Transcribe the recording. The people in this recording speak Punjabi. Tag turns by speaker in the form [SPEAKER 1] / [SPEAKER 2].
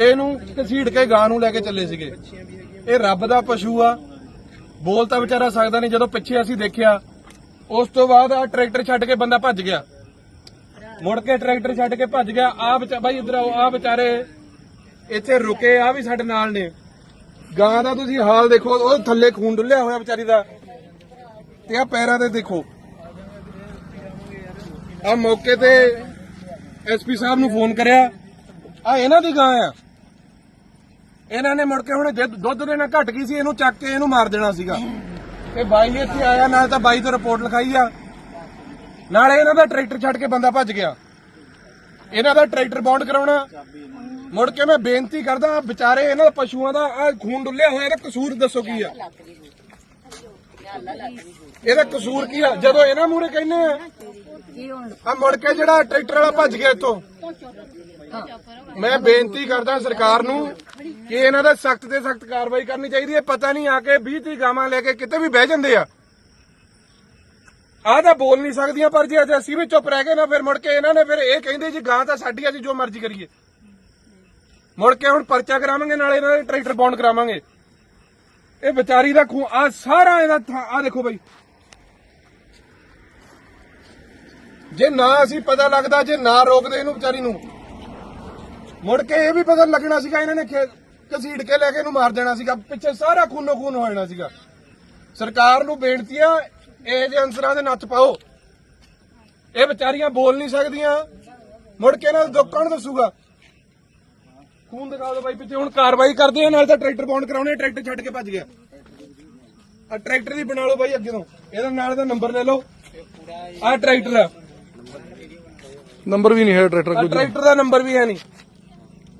[SPEAKER 1] ਇਹਨੂੰ ਘਸੀੜ ਕੇ ਗਾਂ ਨੂੰ ਲੈ ਕੇ ਚੱਲੇ ਸੀਗੇ। ਇਹ ਰੱਬ ਦਾ ਪਸ਼ੂ ਆ। ਬੋਲ ਤਾਂ ਵਿਚਾਰਾ ਸਕਦਾ ਨਹੀਂ। ਜਦੋਂ ਪਿੱਛੇ ਅਸੀਂ ਦੇਖਿਆ, ਉਸ ਤੋਂ ਬਾਅਦ ਆ ਟਰੈਕਟਰ ਛੱਡ ਕੇ ਬੰਦਾ ਭੱਜ ਗਿਆ। ਮੁੜ ਕੇ ਟਰੈਕਟਰ ਛੱਡ ਕੇ ਭੱਜ ਗਿਆ। ਆ ਵਿਚਾ, ਬਾਈ ਇਧਰ ਆਓ ਆ ਵਿਚਾਰੇ ਇੱਥੇ ਰੁਕੇ ਆ ਵੀ ਸਾਡੇ ਨਾਲ ਨੇ। ਗਾਂ ਦਾ ਤੁਸੀਂ ਹਾਲ ਦੇਖੋ, ਉਹ ਥੱਲੇ ਖੂਨ ਡੁੱਲਿਆ ਹੋਇਆ ਵਿਚਾਰੀ ਦਾ। ਤੇ ਆ ਪੈਰਾਂ ਤੇ ਦੇਖੋ। ਆ ਮੌਕੇ ਤੇ ਐਸਪੀ ਸਾਹਿਬ ਨੂੰ ਫੋਨ ਕਰਿਆ। ਆ ਇਹਨਾਂ ਦੀ ਗਾਂ ਆ। ਇਹਨਾਂ ਨੇ ਮੁੜ ਕੇ ਹੁਣ ਜੇ ਦੁੱਧ ਦੇਣਾ ਨਾਲ ਘਟ ਗਈ ਸੀ, ਇਹਨੂੰ ਚੱਕ ਕੇ ਇਹਨੂੰ ਮਾਰ ਦੇਣਾ ਸੀਗਾ। ਤੇ ਬਾਈ ਇੱਥੇ ਆਇਆ, ਨਾਲ ਤਾਂ ਬਾਈ ਤੋਂ ਰਿਪੋਰਟ ਲਿਖਾਈ ਆ। ਨਾਲੇ ਇਹਨਾਂ ਦਾ ਟਰੈਕਟਰ ਛੱਡ ਕੇ ਬੰਦਾ ਭੱਜ ਗਿਆ। ਇਹਨਾਂ ਦਾ ਟਰੈਕਟਰ ਬੌਂਡ ਕਰਾਉਣਾ। ਮੁੜ ਕੇ ਮੈਂ ਬੇਨਤੀ ਕਰਦਾ, ਵਿਚਾਰੇ ਇਹਨਾਂ ਪਸ਼ੂਆਂ ਦਾ ਆ ਖੂਨ ਡੁੱਲਿਆ ਹੋਇਆ, ਇਹਦਾ ਕਸੂਰ ਦੱਸੋ ਕੀ ਆ? ਇਹਦਾ ਕਸੂਰ ਕੀ ਆ? ਜਦੋਂ ਇਹਨਾਂ ਮੂਹਰੇ ਕਹਿੰਦੇ ਆ ਆ ਮੁੜ ਕੇ ਜਿਹੜਾ ਟਰੈਕਟਰ ਵਾਲਾ ਭੱਜ ਗਿਆ ਇੱਥੋਂ। ਮੈਂ ਬੇਨਤੀ ਕਰਦਾ ਸਰਕਾਰ ਨੂੰ ਕਿ ਇਹਨਾਂ ਦਾ ਸਖਤ ਤੇ ਸਖਤ ਕਾਰਵਾਈ ਕਰਨੀ ਚਾਹੀਦੀ ਹੈ, ਪਤਾ ਨਹੀਂ ਆ ਕੇ 20 30 ਗਾਵਾਂ ਲੈ ਕੇ ਕਿਤੇ ਵੀ ਬਹਿ ਜਾਂਦੇ ਆ। ਆਹ ਤਾਂ ਬੋਲ ਨਹੀਂ ਸਕਦੀਆਂ, ਪਰ ਜੇ ਅਸੀਂ ਵੀ ਚੁੱਪ ਰਹਿ ਗਏ ਨਾ, ਫਿਰ ਮੁੜ ਕੇ ਇਹਨਾਂ ਨੇ ਫਿਰ ਇਹ ਕਹਿੰਦੇ ਜੀ ਗਾਂ ਤਾਂ ਸਾਡੀ ਅਸੀਂ ਜੋ ਮਰਜ਼ੀ ਕਰੀਏ। ਮੁੜ ਕੇ ਹੁਣ ਪਰਚਾ ਕਰਾਵਾਂਗੇ, ਨਾਲੇ ਇਹਨਾਂ ਦੇ ਟਰੈਕਟਰ ਬੌਂਡ ਕਰਾਵਾਂਗੇ। ਇਹ ਵਿਚਾਰੀ ਦਾ ਖੂ ਆ ਸਾਰਾ ਇਹਦਾ ਆ ਦੇਖੋ ਬਾਈ। ਜੇ ਨਾ ਅਸੀਂ ਪਤਾ ਲੱਗਦਾ, ਜੇ ਨਾ ਰੋਕਦੇ ਇਹਨੂੰ ਵਿਚਾਰੀ ਨੂੰ। ਮੁੜ ਕੇ ਇਹ ਵੀ ਪਤਾ ਲੱਗਣਾ ਸੀਗਾ ਇਹਨਾਂ ਨੇ ਖੇ- ਕੇ ਲੈ ਕੇ ਇਹਨੂੰ ਮਾਰ ਦੇਣਾ ਸੀਗਾ ਪਿੱਛੇ ਸਾਰਾ ਖੂਨੋ ਖੂਨ ਹੋ ਜਾਣਾ ਸੀਗਾ। ਸਰਕਾਰ ਨੂੰ ਬੇਨਤੀ ਆ ਇਹ ਜੇ ਅੰਸਰਾਂ ਦੇ ਨੱਥ ਪਾਓ ਇਹ ਵਿਚਾਰੀਆਂ ਬੋਲ ਨਹੀਂ ਸਕਦੀਆਂ। ਮੁੜ ਕੇ ਇਹਨਾਂ ਦਾ ਦੁੱਖ ਕੌਣ ਦੱਸੂਗਾ? ਖੂਨ ਦਿਖਾ ਦਿਓ ਬਾਈ ਪਿੱਛੇ ਹੁਣ ਕਾਰਵਾਈ ਕਰਦੇ ਆ ਨਾਲ ਤਾਂ ਟਰੈਕਟਰ ਬੌਂਡ ਕਰਾਉਣੇ ਟਰੈਕਟਰ ਛੱਡ ਕੇ ਭੱਜ ਗਿਆ। ਆ ਟਰੈਕਟਰ ਦੀ ਬਣਾ ਲਓ ਬਾਈ ਅੱਗੇ ਤੋਂ ਇਹਦਾ ਨਾਲ ਦਾ ਨੰਬਰ ਲੈ ਲਓ। ਆ ਟਰੈਕਟਰ ਆ।
[SPEAKER 2] ਨੰਬਰ ਵੀ ਨਹੀਂ ਹੈ ਟਰੈਕਟਰ
[SPEAKER 1] ਆਹ ਟਰੈਕਟਰ ਦਾ ਨੰਬਰ ਵੀ ਹੈ ਨਹੀਂ।